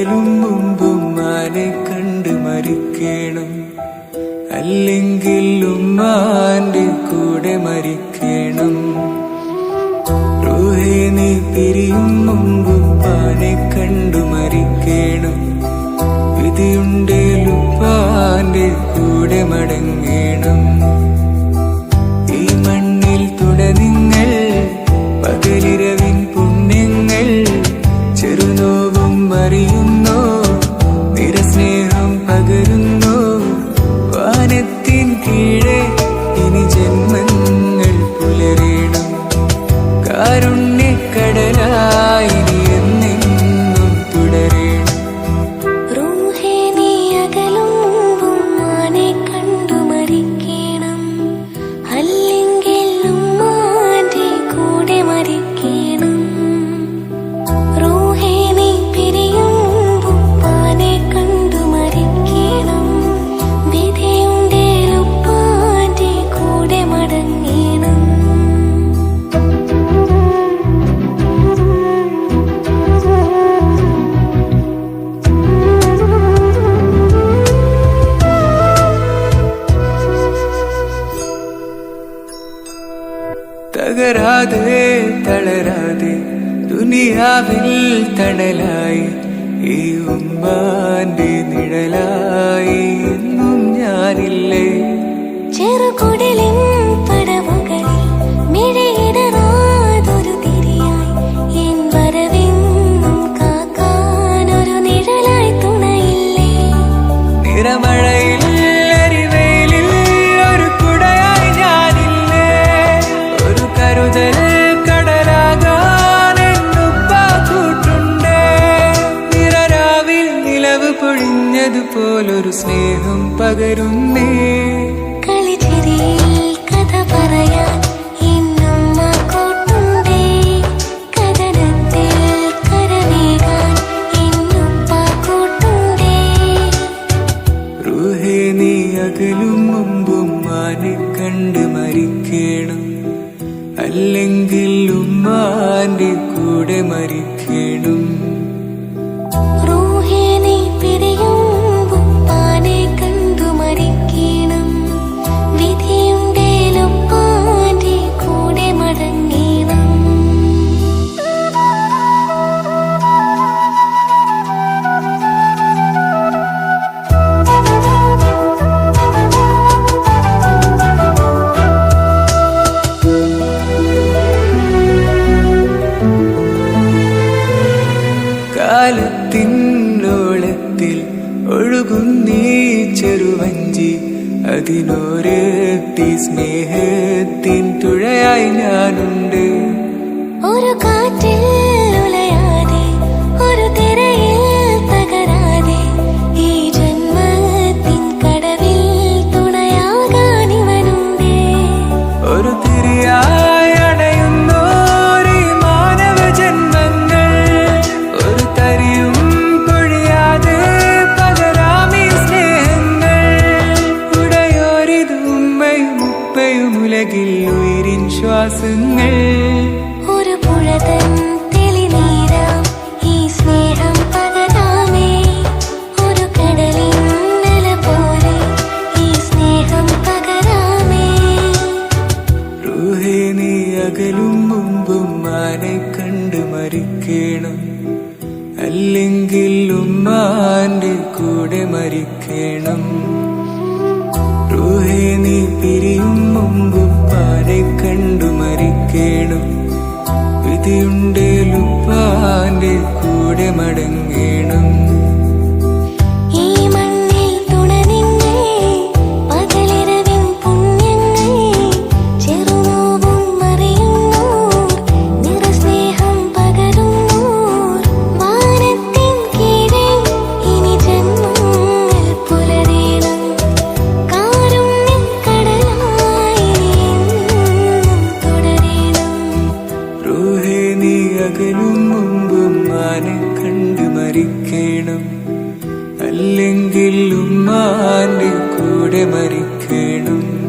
എലുമ്പും ആനെ കണ്ട് മരിക്കണം. അല്ലെങ്കിൽ ഉമ്മാന്റെ കൂടെ മരിക്കണം. റോഹിണി പിരിയും മുമ്പ് പാനെ കണ്ടു മരിക്കണം. വിധിയുണ്ടേലുപ്പാന്റെ കൂടെ മടങ്ങണം. തകരാതെ തളരാതെ ദുനിയാവിൽ തണലായി ഈ ഉമ്മാന്റെ നിഴലായി എന്നും ഞാനില്ലേ ചെറുകുടലിൻ നിലവ് പൊഴിഞ്ഞതുപോലൊരു സ്നേഹം പകരുന്നേ. കളിച്ചിരിയിൽ കഥ പറയാൻ അകലും മുമ്പും മാനെ കണ്ട് മരിക്കണം. അല്ലെങ്കിൽ ഉമ്മാന്റെ കൂടെ മരിക്കണം. അതിനോരത്തി സ്നേഹത്തിൻ തുഴയായി ഞാനുണ്ട്. ഒരു ഉപ്പയും ഉയരിൻ ശ്വാസങ്ങൾ. ഒരു പുഴതൻ തെളിനീരാം ഈ സ്നേഹം പകരാമേ. ഒരു കടലിൻ നില പോലെ ഈ സ്നേഹം പകരാമേ. റൂഹേ നീ അകലും മുമ്പും മാനെ കണ്ട് മരിക്കണം. അല്ലെങ്കിൽ ഉമ്മാന്റെ കൂടെ മരിക്കണം. നീ പിരിയും മുമ്പ് പാനെ അകലും മുമ്പും മാനെ കണ്ടു മരിക്കണം. അല്ലെങ്കിൽ ഉമ്മാന്റെ കൂടെ മരിക്കണം.